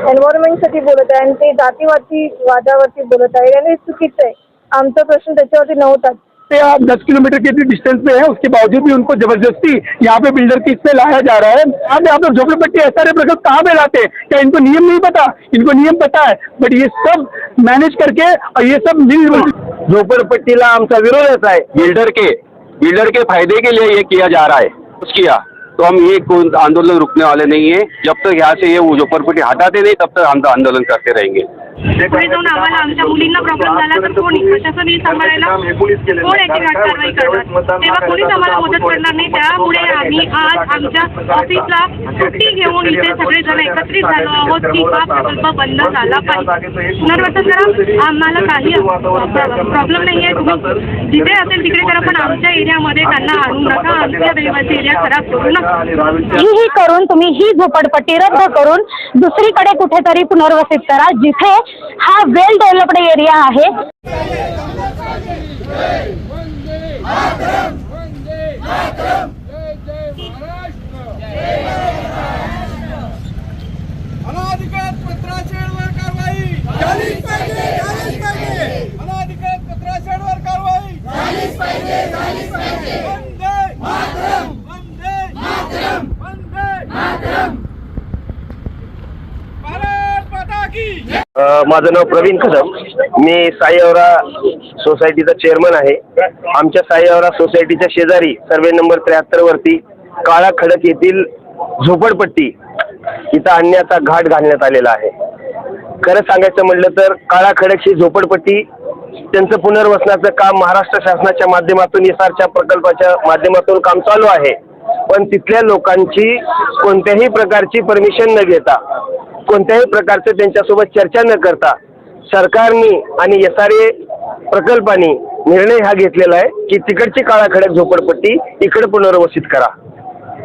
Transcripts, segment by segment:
एन्व्हायरमेंटसाठी बोलत आहे आणि ते जातीवादी वादावरती बोलत आहे. आणि हे चुकीचं आहे. आमचा प्रश्न त्याच्यावरती नव्हताच पे आप दस किलोमीटर के डिस्टेंस पे है उसके बावजूद भी उनको ज़बरदस्ती यहाँ पे बिल्डर की इससे लाया जा रहा है। यहाँ पे आप लोग झोपड़पट्टी एस आर प्रकल्प कहाँ पे लाते हैं? क्या इनको नियम नहीं पता? इनको नियम पता है। बट ये सब मैनेज करके और ये सब मिल झोपड़पट्टीला आमचा विरोधच है बिल्डर के बिल्डर के फ़ायदे के लिए ये किया जा रहा है. कुछ किया? तो हम ये कोई आंदोलन रुकने वाले नहीं है। जब तक यहाँ से ये वो झोपड़पट्टी हटाते नहीं तब तक हम तो आंदोलन करते रहेंगे। पुढे जाऊन आम्हाला आमच्या मुलींना प्रॉब्लेम झाला तर कोणी प्रशासन हे सांभाळायला? कोण याची घाट कारवाई करणार? तेव्हा कोणीच आम्हाला मदत करणार नाही. त्यामुळे आम्ही आज आमच्या ऑफिसला सुट्टी घेऊन इथे सगळेजण एकत्रित झालो आहोत की हा प्रकल्प बंद झाला पाहिजे. पुनर्वसन करा. आम्हाला काही प्रॉब्लेम नाही आहे. तुम्ही जिथे असेल तिकडे करा पण आमच्या एरियामध्ये त्यांना आणू नका. आमच्या रहिवासी एरिया खराब करू नका. ही करून तुम्ही ही झोपडपट्टी रद्द करून दुसरीकडे कुठेतरी पुनर्वसित करा जिथे हा वेल डेव्हलप्ड एरिया आहे. माझं नाव प्रवीण कदम. मी साईवरा सोसायटीचा चेअरमन आहे. आमच्या साईवरा सोसायटीच्या शेजारी सर्वे नंबर त्र्याहत्तर वरती काळा खडक येथील झोपडपट्टी इथं आणण्याचा घाट घालण्यात आलेला आहे. खरं सांगायचं म्हटलं तर काळा खडक ही झोपडपट्टी त्यांचं पुनर्वसनाचं काम महाराष्ट्र शासनाच्या माध्यमातून एसआरच्या प्रकल्पाच्या माध्यमातून काम चालू आहे. पण तिथल्या लोकांची कोणत्याही प्रकारची परमिशन न घेता कोणत्याही प्रकारचं त्यांच्यासोबत चर्चा न करता सरकारने आणि एस आर ए प्रकल्पाने निर्णय हा घेतलेला आहे की तिकडची काळाखडक झोपडपट्टी इकडे पुनर्वसित करा.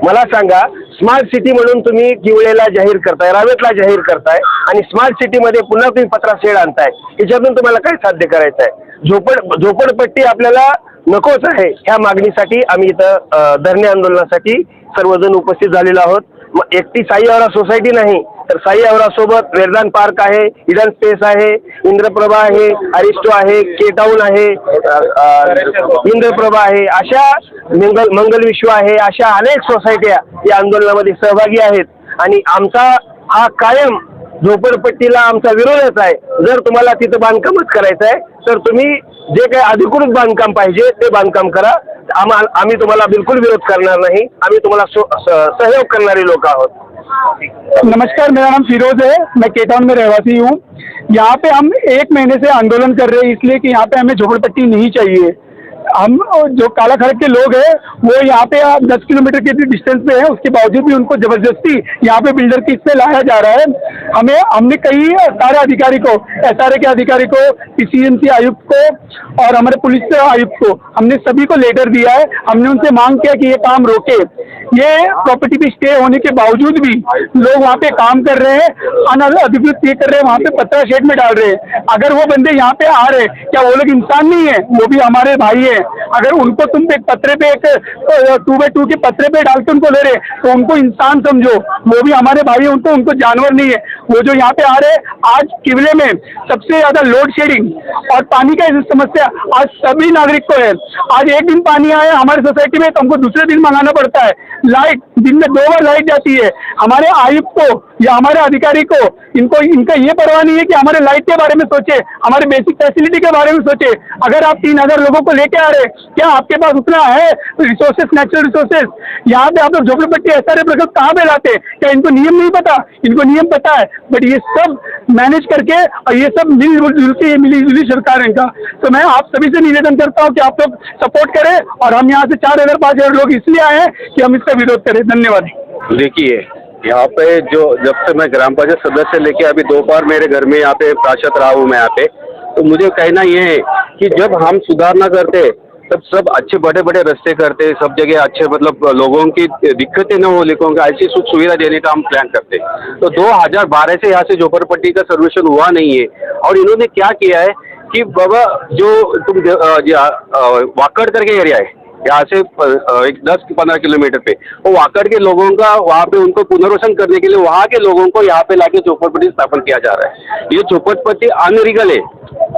मला सांगा स्मार्ट सिटी म्हणून तुम्ही किवळेला जाहीर करताय रावेतला जाहीर करताय आणि स्मार्ट सिटीमध्ये पुन्हा तुम्ही पत्रासेड आणताय याच्यातून तुम्हाला काय साध्य करायचं आहे झोपड झोपडपट्टी आपल्याला नकोच आहे ह्या मागणीसाठी आम्ही इथं धरणे आंदोलनासाठी सर्वजण उपस्थित झालेलो आहोत. मग एकटी साईवारा सोसायटी नाही तर साई आवरासोबत वेरदान पार्क आहे इडन स्पेस आहे इंद्रप्रभा आहे अरिस्टो आहे के टाऊन आहे इंद्रप्रभा आहे अशा मंगल मंगल विश्व आहे अशा अनेक सोसायट्या या आंदोलनामध्ये सहभागी आहेत. आणि आमचा हा कायम झोपडपट्टीला आमचा विरोधच आहे. जर तुम्हाला तिथं बांधकामच करायचं आहे तर तुम्ही जे काही अधिकृत बांधकाम पाहिजे ते बांधकाम करा. आम्हा आम्ही तुम्हाला बिलकुल विरोध करणार नाही. आम्ही तुम्हाला स- सहयोग करणारे लोक आहोत. नमस्कार मेरा नाम फिरोज है। मैं केटाउन में रहवासी हूँ। यहाँ पे हम एक महीने से आंदोलन कर रहे हैं इसलिए कि यहाँ पे हमें झोपड़पट्टी नहीं चाहिए। हम जो काला खड़क के लोग हैं, वो यहाँ पे दस किलोमीटर के डिस्टेंस पे है, उसके बावजूद भी उनको ज़बरदस्ती यहाँ पे बिल्डर की इससे लाया जा रहा है। हमें, हमने कई सारे अधिकारी को एसआरए के अधिकारी को पीसीएमसी आयुक्त को और हमारे पुलिस आयुक्त को, हमने सभी को लेटर दिया है। हमने उनसे मांग किया कि ये काम रोके। ये प्रॉपर्टी पे स्टे होने के बावजूद भी लोग वहाँ पे काम कर रहे हैं अनधिकृत ये कर रहे हैं, वहाँ पे पत्रा शेड में डाल रहे हैं। अगर वो बंदे यहाँ पे आ रहे हैं, क्या वो लोग इंसान नहीं है? वो भी हमारे भाई हैं। अगर उनको तुम एक पत्रे पे एक टू बाई टू के पत्रे पे डाल के उनको ले रहे तो उनको इंसान समझो। वो भी हमारे भाई उनको उनको जानवर नहीं है। वो जो यहाँ पे आ रहे आज किवले में सबसे ज़्यादा लोड शेडिंग और पानी का समस्या आज सभी नागरिक को है। आज एक दिन पानी आया हमारे सोसाइटी में तो हमको दूसरे दिन मंगाना पड़ता है। लाइट दिन में दो बार लाइट जाती है। हमारे आयुक्त को या हमारे अधिकारी को, इनको, इनका ये परवाह नहीं है कि हमारे लाइट के बारे में सोचे, हमारे बेसिक फैसिलिटी के बारे में सोचे। अगर आप तीन हज़ार लोगों को लेके आ रहे क्या आपके पास उतना है रिसोर्सेस नेचुरल रिसोर्सेस यहाँ पे आप लोग झोपड़पट्टी ऐसा सारे प्रकल्प कहाँ पे लाते क्या इनको नियम नहीं पता? इनको नियम पता है। बट ये सब मैनेज करके, और ये सब मिलजुल के मिली जुली सरकार है इनका। तो मैं आप सभी से निवेदन करता हूँ कि आप लोग सपोर्ट करें, और हम यहाँ से चार हज़ार पाँच हज़ार लोग इसलिए आए हैं कि हम इसका विरोध करें। धन्यवाद। देखिए यहाँ पे जो, जब से मैं ग्राम पंचायत सदस्य लेके अभी दो बार मेरे घर में यहाँ पे पार्षद रहा हूँ मैं यहाँ पे तो मुझे कहना ये है कि जब हम सुधार ना करते, तब सब अच्छे बड़े बड़े रास्ते करते, सब जगह अच्छे मतलब लोगों की दिक्कतें न हो लोगों को ऐसी सुख सुविधा देने का हम प्लान करते। तो 2012 से यहाँ से झोपड़पट्टी का सर्वेक्षण हुआ नहीं है, और इन्होंने क्या किया है कि बाबा जो तुम वाकड़ करके एरिया है यहाँ से एक दस पंद्रह किलोमीटर पे। वो वाकड़ के लोगों का, वहाँ पे उनको पुनर्वसन करने के लिए, वहाँ के लोगों को यहाँ पे लाके चौपटपट्टी स्थापन किया जा रहा है। ये चौपटपट्टी अनरिगल है,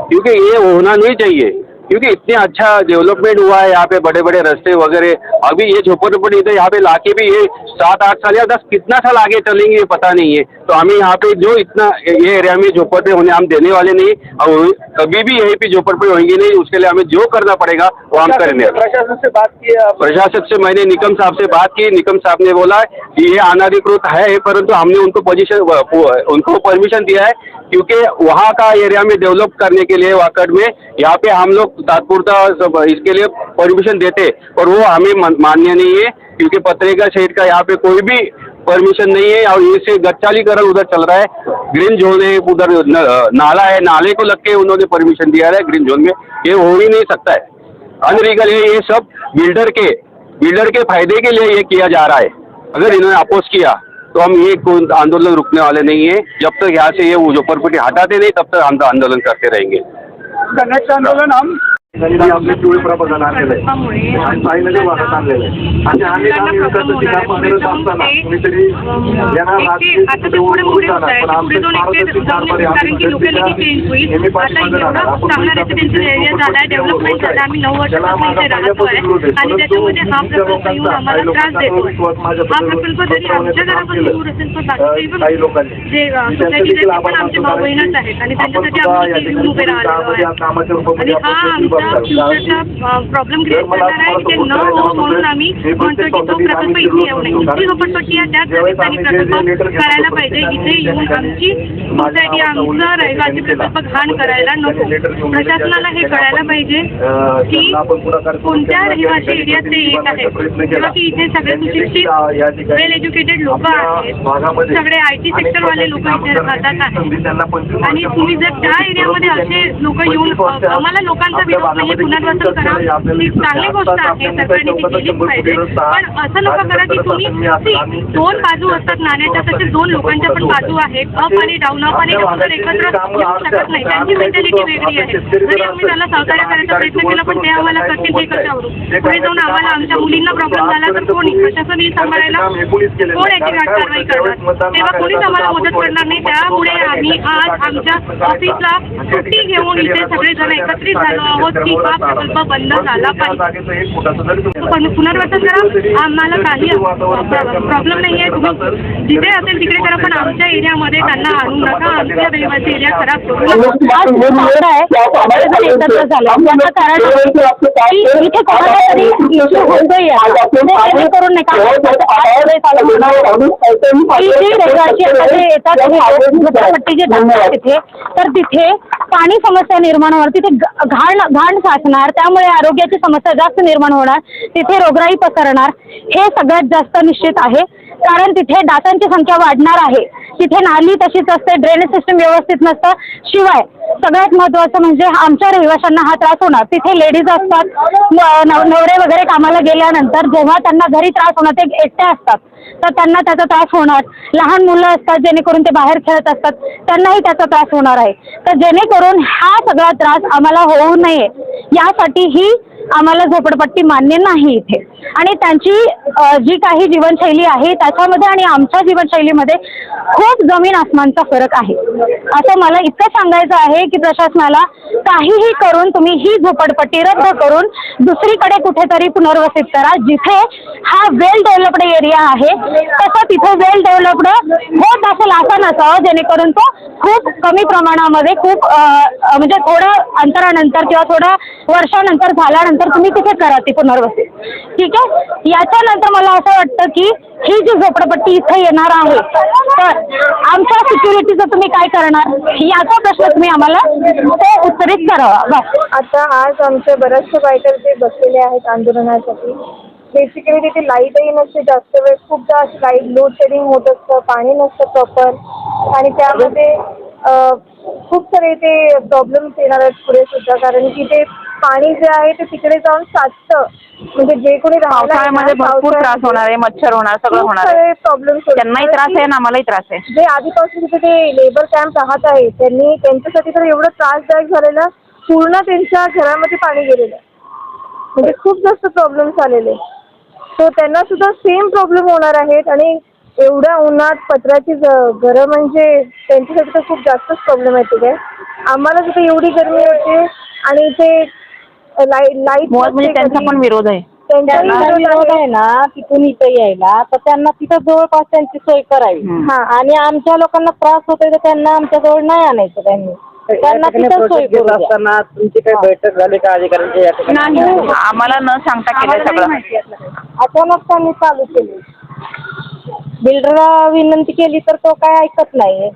क्योंकि ये होना नहीं चाहिए। क्योंकि इतने अच्छा डेवलपमेंट हुआ है यहाँ पे बड़े बड़े रास्ते वगैरह। अभी ये झोपड़पट्टी तो यहाँ पे लाके भी ये सात आठ साल या दस कितना साल आगे चलेंगे ये पता नहीं है। तो हमें यहाँ पे जो इतना ये एरिया में झोपड़पट्टी होने हम देने वाले नहीं और कभी भी यहीं पे झोपड़पट्टी होंगे नहीं उसके लिए हमें जो करना पड़ेगा वो हम करेंगे प्रशासन से बात की आप प्रशासक से मैंने निकम साहब से बात की निकम साहब ने बोला कि ये अनाधिकृत है परंतु हमने उनको पोजिशन उनको परमिशन दिया है क्योंकि वहाँ का एरिया में डेवलप करने के लिए वाकड़ में यहाँ पे हम लोग तात्पुरता इसके लिए परमिशन देते और वो हमें मान्य नहीं है क्योंकि पत्रिका शेड का यहाँ पे कोई भी परमिशन नहीं है और इससे गच्चालीकरण उधर चल रहा है। ग्रीन जोन है, उधर नाला है, नाले को लग के उन्होंने परमिशन दिया है ग्रीन जोन में। ये हो ही नहीं सकता है। अनलीगल है ये सब। बिल्डर के बिल्डर के फ़ायदे के लिए ये किया जा रहा है। अगर इन्होंने अपोज किया तो हम ये कोई आंदोलन रुकने वाले नहीं है। जब तक यहाँ से ये मुजफ्फरपुर हटाते नहीं तब तक हम तो आंदोलन करते रहेंगे। नेक्स्ट आंदोलन हम आपले पिवळे प्रबोधन आणलेलं आहे आणि साईनगर भागात आणलेलं आहे आणि आम्ही आम्ही विकासाची कामं करत असताना कुणीतरी येणार आता ते पुढे पुढे होत आहे पुढे जाऊन एक ते जाऊन कारण की लोकॅलिटी चेंज होईल आता एवढा चांगला रेसिडेन्शियल एरिया झाला आहे डेव्हलपमेंट झालं आम्ही नऊ वर्षापासून इथे राहतो आहे आणि त्याच्यामध्ये प्रकल्प येऊन आम्हाला त्रास देतो प्रकल्प जरी आमच्या घरापासून दूर असेल पण बाकीचे काही लोकांनी जे सोसायटीचे ते पण आमचे भाऊ बहीणच आहेत आणि त्यांच्यासाठी आम्ही इथे फ्युचरचा प्रॉब्लेम क्रिएट करणार आहे ते न हो म्हणून आम्ही म्हणतो की तो प्रकल्प इथे येऊ नये. इथली झोपडपट्टी आहे त्याच त्यांनी प्रकल्प करायला पाहिजे. इथे येऊन आमची सोसायटी आमचं रहिवासी प्रकल्प घाण करायला नको. प्रशासनाला हे कळायला पाहिजे की कोणत्या रहिवासी एरियात ते येत आहे किंवा की इथे सगळे सुशिक्षित वेल एज्युकेटेड लोक आहेत. सगळे आय टी सेक्टरवाले लोक इथे राहतात आहेत आणि तुम्ही जर त्या एरियामध्ये असे लोक येऊन आम्हाला लोकांचा विरोध नाही पुनर्वसन करा ही चांगली गोष्ट आहे सरकारने ती केलीच पाहिजे पण असं नका करा की तुम्ही see, दोन बाजू असतात नाण्याच्या तसे दोन लोकांच्या पण बाजू आहेत अप आणि डाऊन अप आणि डाऊन तर एकत्र येऊ शकत नाही. त्यांची मेंटॅलिटी वेगळी आहे. जरी आम्ही त्याला सहकार्य करायचा प्रयत्न केला पण ते आम्हाला करतील हे कशावरून? पुढे जाऊन आम्हाला आमच्या मुलींना प्रॉब्लेम झाला तर कोणी प्रशासन हे सांभाळायला कोण याची कारवाई करणार तेव्हा कोणीच आम्हाला मदत करणार? नाही त्यामुळे आम्ही आज आमच्या ऑफिसला सुट्टी घेऊन इथे सगळेजण एकत्रित झालो आहोत प्रकल्प बंद झाला पाहिजे. पुनर्वसन करा. आम्हाला काही प्रॉब्लेम नाही आहे तुम्ही जिथे असेल तिकडे करा पण आमच्या एरियामध्ये त्यांना आणू नका. आमच्या रहिवासी एरिया खराब करू नका. आज मुलं आहे सगळेजण एकत्र झाले. याचं कारण आहे की इथे कोणाला तरी इश्यू होतोय आता. जेणेकरून नाही का की जी रहिवासी आता जे येतात हे तिथे तर तिथे पाणी समस्या निर्माण होणार तिथे ग- घाण घाण साचणार त्यामुळे आरोग्याची समस्या जास्त निर्माण होणार तिथे रोगराई पसरणार हे सगळ्यात जास्त निश्चित आहे. कारण तिथे डासांची संख्या वाढणार आहे. तिथे नाली तशीच असते ड्रेनेज सिस्टम व्यवस्थित नसतं. शिवाय सगळ्यात महत्त्वाचं म्हणजे आमच्या रहिवाशांना हा त्रास होणार. तिथे लेडीज असतात न- नव- नवरे वगैरे कामाला गेल्यानंतर जेव्हा त्यांना घरी त्रास होणार ते एकट्या असतात. तर त्यांना त्याचा त्रास होणार. लहान मुलं असतात जेणेकरून ते बाहेर खेळत असतात त्यांनाही त्याचा त्रास होणार आहे. तर जेणेकरून हा सगळा त्रास आम्हाला होऊ नये. यासाठी ही आम्हाला झोपडपट्टी मान्य नाही इथे. आणि त्यांची जी काही जीवनशैली आहे त्याच्यामध्ये आणि आमच्या जीवनशैलीमध्ये खूप जमीन आसमानचा फरक आहे. असं मला इतकं सांगायचं आहे की प्रशासनाला काहीही करून तुम्ही ही झोपडपट्टी रद्द करून दुसरीकडे कुठेतरी पुनर्वसित करा जिथे हा वेल डेव्हलप्ड एरिया आहे. तसं तिथे वेल डेव्हलप्ड होत असेल असं नसावं जेणेकरून तो खूप कमी प्रमाणामध्ये खूप म्हणजे थोडं अंतरानंतर किंवा थोडं वर्षानंतर झाल्यानंतर तुम्ही तिथे करा ती पुनर्वसित ठीक आहे? याच्यानंतर मला असं वाटतं की ही जी झोपडपट्टी इथे येणार आहे तर आमच्या सिक्युरिटीचं तुम्ही काय करणार? याचा प्रश्न तुम्ही आम्हाला तो उत्तरित करावा. बस. आता आज आमच्या बऱ्याचशा बायकर जे बसलेले आहेत आंदोलनासाठी बेसिकली तिथे लाईटही नसते जास्त वेळ. खूपदा अशी लाइट लोड शेडिंग होत असतं पाणी नसतं प्रॉपर आणि त्यामध्ये खूप सारे ते प्रॉब्लेम्स येणार आहेत पुढे सुद्धा. कारण की ते पाणी जे आहे ते तिकडे जाऊन साचतं. म्हणजे जे कोणी राहायला पावसाळ्यामध्ये येणार, भरपूर त्रास होणार आहे मच्छर होणार सगळं खूप होणार सारे प्रॉब्लेम्स त्यांनाही त्रास आहे आणि आम्हालाही त्रास आहे. जे आधीपासून तिथे ते लेबर कॅम्प राहत आहे त्यांनी त्यांच्यासाठी तर एवढं त्रासदायक झालेलं पूर्ण त्यांच्या घरामध्ये पाणी गेलेलं. म्हणजे खूप जास्त प्रॉब्लेम्स आलेले. सो त्यांना सुद्धा सेम प्रॉब्लेम होणार आहेत आणि एवढ्या उन्हात पत्राची घरं म्हणजे त्यांच्यासाठी तर खूप जास्तच प्रॉब्लेमॅटिक आहे आम्हाला सुद्धा एवढी गरमी होते आणि ते लाइट लाइट मुळात म्हणजे त्यांचा पण विरोध आहे. विरोध विरोध आहे. आहे ना तिथून इथं यायला तर त्यांना तिथं जवळपास त्यांची सोय करावी. हा. आणि आमच्या लोकांना त्रास होतोय तर त्यांना आमच्या जवळ नाही आणायचं त्यांनी. त्यांना तिथं सोय करू द्या. असताना तुमची काही बैठक झाली का अधिकाऱ्यांची या ठिकाणी? आम्हाला न सांगता केलं सगळं. अचानक त्यांनी चालू केली. बिल्डरला विनंती केली तर तो काय ऐकत नाही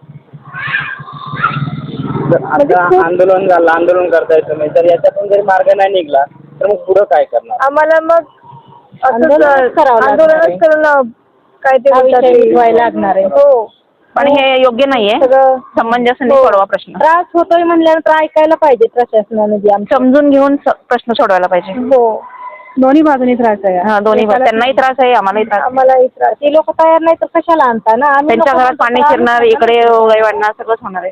जर आता आंदोलन झालं आंदोलन करताय तुम्ही जर याच्यातून जरी मार्ग नाही निघला तर मग पुढं काय करणार? आम्हाला मग असंच आंदोलनच करावं लागणार आहे. आंदोलनच करून अं, काय ते हा लागणार आहे. हो. पण हे योग्य नाहीये. सगळं समंजसने हो. सोडवा प्रश्न. त्रास होतोय म्हणल्यानंतर ऐकायला पाहिजे प्रशासनाने समजून घेऊन स- प्रश्न सोडवायला पाहिजे. हो. दोन्ही बाजूनी त्रास आहे. हा दोन्ही बाजू त्यांनाही त्रास आहे आम्हालाही त्रास आहे. आम्हालाही त्रास ते लोक तयार नाही तर कशाला आणता ना? आम्ही त्यांच्या लोकं घरात पाणी म्हणतो, शिरणार आम्ही इकडे गाई वाढणार सगळंच होणार आहे.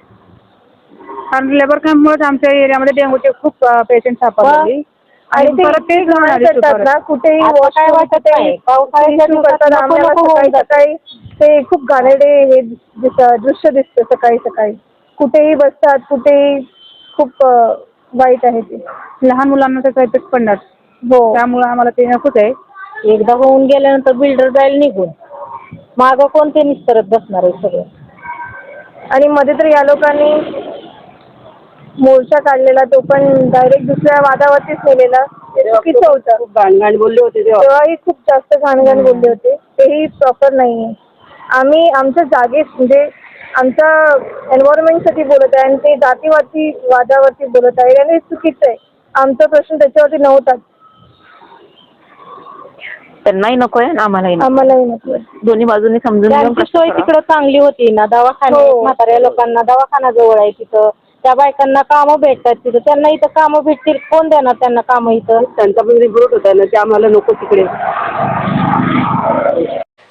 कारण लेबर कॅम्पमुळेच आमच्या एरियामध्ये डेंग्यूचे खूप पेशंट सापडले आणि ते करतात ना? कुठेही आता washroom, काय वाटत कुठेही नाही. पावसाळ्याच्या issue दिवसात करतात. नको आम्हाला नको होऊन सकाळी जातं. सकाळी ते खूप घाणेरडे हे दिस- दृश्य दिसतं सकाळी सकाळी. कुठेही बसतात कुठेही खूप अं, वाईट आहे ते. लहान मुलांना त्याचा इफेक्ट पडणार. हो. त्यामुळे आम्हाला ते नकोच आहे. एकदा होऊन गेल्यानंतर बिल्डर जाईल निघून मागं कोणते निस्तरत बसणार आहे सगळं? आणि मध्ये तर या लोकांनी मोर्चा काढलेला तो पण डायरेक्ट दुसऱ्या वादावरतीच नेलेला. ते चुकीचं होतं. बोलले होते तेव्हा. तेव्हाही खूप जास्त घाणघाण बोलले होते. तेही प्रॉपर नाही आहे आम्ही आमच्या जागेत म्हणजे आमच्या एन्व्हायरमेंटसाठी बोलत आहे आणि ते जातीवादी वादावरती बोलत आहे. आणि हे चुकीचं आहे. आमचा प्रश्न त्याच्यावरती नव्हताच. त्यांनाही नको आहे आणि आम्हालाही नको आम्हालाही नको दोन्ही बाजूनी समजून घेऊन त्यांची प्रश्न सोय सोडवा. तिकडं चांगली होती ना. दवाखाने हो. म्हाताऱ्या लोकांना दवाखाना जवळ आहे तिथं. त्या बायकांना कामं भेटतात तिथं. त्यांना इथं कामं भेटतील. कोण देणार त्यांना कामं इथं? त्यांचा पण रिपोर्ट होता ना ते आम्हाला नको तिकडे.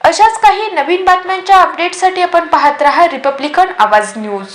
अशाच काही नवीन बातम्यांच्या अपडेटसाठी आपण पाहत रहा रिपब्लिकन आवाज न्यूज.